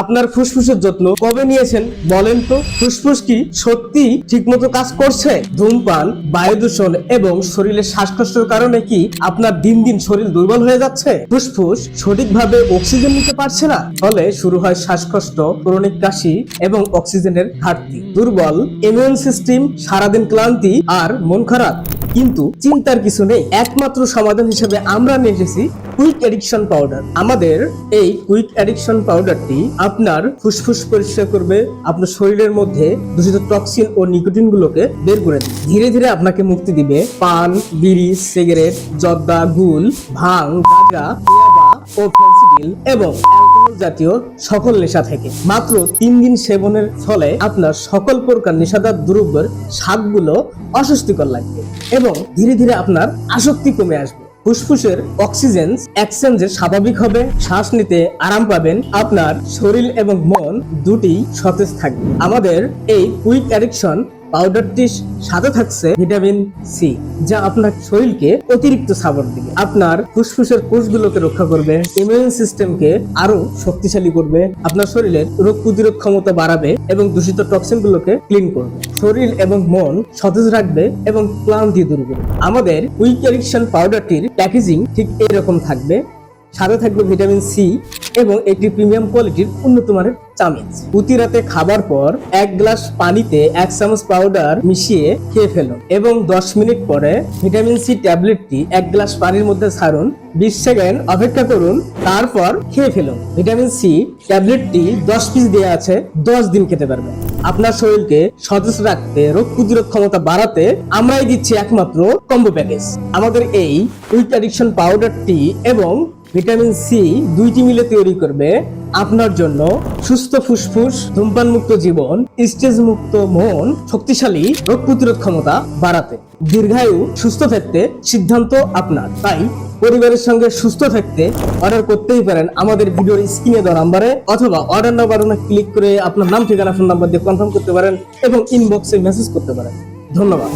আপনার ফুসফুসের যত্ন কবে নিয়েছেন বলেন তো? ফুসফুস কি সত্যি ঠিকমতো কাজ করছে? ধূমপান বায়ু দূষণ এবং শরীরের শ্বাসকষ্টের কারণে কি আপনার দিন দিন শরীর দুর্বল হয়ে যাচ্ছে? ফুসফুস সঠিকভাবে অক্সিজেন নিতে পারছে না, ফলে শুরু হয় শ্বাসকষ্ট, ক্রনিক কাশি এবং অক্সিজেনের ঘাটতি। দুর্বল ইমিউন সিস্টেম সারাদিন ক্লান্তি আর মন খারাপ। কিন্তু চিন্তার কিছু নেই। একমাত্র সমাধান হিসেবে আমরা নিয়ে এসেছি কুইক এডিকশন পাউডার আমাদের এই কুইক এডিকশন পাউডারটি আপনার ফুসফুস পরিষ্কার করবে, আপনার শরীরের মধ্যে দূষিত টক্সিন ও নিকোটিন গুলোকে বের করে দিবে। ধীরে ধীরে আপনাকে মুক্তি দিবে পান, বিড়ি, সিগারেট, জর্দা, গুল, ভাং গাঁজা ও ফেন্সিডিল এবং জাতীয় সকল নেশা থেকে। মাত্র তিন দিন সেবনের ফলে আপনার সকল প্রকার নেশাদার দ্রব্যের স্বাদগুলো অস্বস্তিকর লাগবে এবং ধীরে ধীরে আপনার আসক্তি কমে আসবে। ফুসফুসের অক্সিজেন এক্সচেঞ্জের স্বাভাবিক হবে, শ্বাস নিতে আরাম পাবেন, আপনার শরীর এবং মন দুটি সতেজ থাকবে। আমাদের এই কুইক অ্যাডিকশন পাউডারটির সাথে থাকছে ভিটামিন সি যা আপনার শরীরকে অতিরিক্ত সাপোর্ট দিবে। আপনার ফুসফুসের কোষগুলোকে রক্ষা করবে ইমিউন সিস্টেমকে আরও শক্তিশালী করবে, আপনার শরীরের রোগ প্রতিরোধ ক্ষমতা বাড়াবে এবং দূষিত টক্সিন গুলোকে ক্লিন করবে। শরীর এবং মন সতেজ রাখবে এবং ক্লান্তি দূর করবে। আমাদের উইক এডিকশন পাউডারটির প্যাকেজিং ঠিক এরকম থাকবে। সাথে থাকবে ভিটামিন সি এবং একটি প্রিমিয়াম কোয়ালিটির উন্নত মানের চামিচ। প্রতি রাতে খাবার পর এক গ্লাস পানিতে এক চামচ পাউডার মিশিয়ে খেয়ে ফেলুন এবং দশ মিনিট পরে ভিটামিন সি ট্যাবলেটটি এক গ্লাস পানির মধ্যে ছাড়ুন, বিশ সেকেন্ড অপেক্ষা করুন, তারপর খেয়ে ফেলুন। ভিটামিন সি ট্যাবলেটটি দশ পিস দেওয়া আছে, দশ দিন খেতে পারবেন। আপনার শরীরকে সতেজ রাখতে, রোগ প্রতিরোধ ক্ষমতা বাড়াতে আমরাই দিচ্ছি একমাত্র কম্বো প্যাকেজ। আমাদের এই উইক অ্যাডিকশন পাউডারটি এবং ভিটামিন সি দুইটি মিলে তৈরি করবে আপনার জন্য সুস্থ ফুসফুস ধূমপান মুক্ত জীবন স্টেজ মুক্ত মন, শক্তিশালী রোগ প্রতিরোধ ক্ষমতা বাড়াতে। দীর্ঘায়ু, সুস্থ থাকতে সিদ্ধান্ত আপনার। তাই পরিবারের সঙ্গে সুস্থ থাকতে অর্ডার করতেই পারেন আমাদের ভিডিওর স্ক্রিনে দেওয়া নাম্বারে অথবা অর্ডার বাটনে ক্লিক করে আপনার নাম, ঠিকানা ফোন নাম্বার দিয়ে কনফার্ম করতে পারেন এবং ইনবক্সে মেসেজ করতে পারেন। ধন্যবাদ।